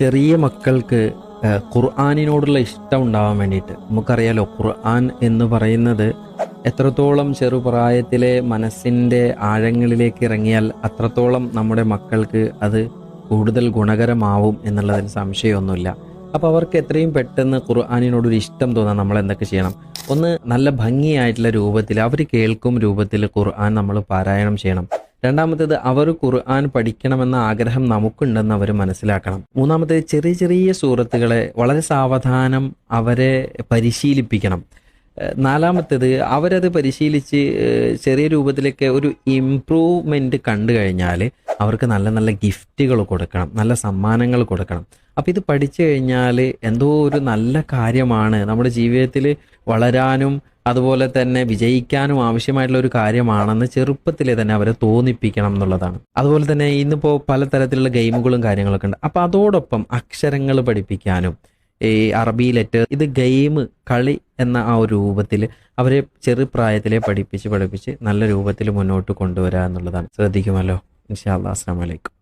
ചെറിയ മക്കൾക്ക് ഖുർആാനിനോടുള്ള ഇഷ്ടം ഉണ്ടാവാൻ വേണ്ടിയിട്ട്. നമുക്കറിയാലോ ഖുർആൻ എന്ന് പറയുന്നത് എത്രത്തോളം ചെറുപ്രായത്തിലെ മനസ്സിന്റെ ആഴങ്ങളിലേക്ക് ഇറങ്ങിയാൽ അത്രത്തോളം നമ്മുടെ മക്കൾക്ക് അത് കൂടുതൽ ഗുണകരമാവും എന്നുള്ളതിന് സംശയമൊന്നുമില്ല. അപ്പോൾ അവർക്ക് എത്രയും പെട്ടെന്ന് ഖുർആാനിനോടൊരു ഇഷ്ടം തോന്നാൻ നമ്മൾ എന്തൊക്കെ ചെയ്യണം? ഒന്ന് നല്ല ഭംഗിയായിട്ടുള്ള രൂപത്തിൽ അവർ കേൾക്കും രൂപത്തിൽ ഖുർആൻ നമ്മൾ പാരായണം ചെയ്യണം. രണ്ടാമത്തേത് അവർ ഖുർആൻ പഠിക്കണമെന്ന ആഗ്രഹം നമുക്കുണ്ടെന്ന് അവർ മനസ്സിലാക്കണം. മൂന്നാമത്തേത് ചെറിയ ചെറിയ സൂറത്തുകളെ വളരെ സാവധാനം അവരെ പരിശീലിപ്പിക്കണം. നാലാമത്തേത് അവരത് പരിശീലിച്ച് ചെറിയ രൂപത്തിലൊക്കെ ഒരു ഇംപ്രൂവ്മെന്റ് കണ്ടു കഴിഞ്ഞാൽ അവർക്ക് നല്ല നല്ല ഗിഫ്റ്റുകൾ കൊടുക്കണം നല്ല സമ്മാനങ്ങൾ കൊടുക്കണം. അപ്പം ഇത് പഠിച്ചു കഴിഞ്ഞാൽ എന്തോ ഒരു നല്ല കാര്യമാണ്. നമ്മുടെ ജീവിതത്തിൽ വളരാനും അതുപോലെ തന്നെ വിജയിക്കാനും ആവശ്യമായിട്ടുള്ള ഒരു കാര്യമാണെന്ന് ചെറുപ്പത്തിലെ തന്നെ അവരെ തോന്നിപ്പിക്കണം എന്നുള്ളതാണ്. അതുപോലെ തന്നെ ഇന്നിപ്പോൾ പലതരത്തിലുള്ള ഗെയിമുകളും കാര്യങ്ങളൊക്കെ ഉണ്ട്. അപ്പം അതോടൊപ്പം അക്ഷരങ്ങൾ പഠിപ്പിക്കാനും ഈ അറബി ലെറ്റർ ഇത് ഗെയിം കളി എന്ന ആ ഒരു രൂപത്തിൽ അവരെ ചെറുപ്രായത്തിലെ പഠിപ്പിച്ച് പഠിപ്പിച്ച് നല്ല രൂപത്തിൽ മുന്നോട്ട് കൊണ്ടുവരിക എന്നുള്ളതാണ്. ശ്രദ്ധിക്കുമല്ലോ. ഇൻഷാ അല്ലാ അസ്സാം വലൈക്കും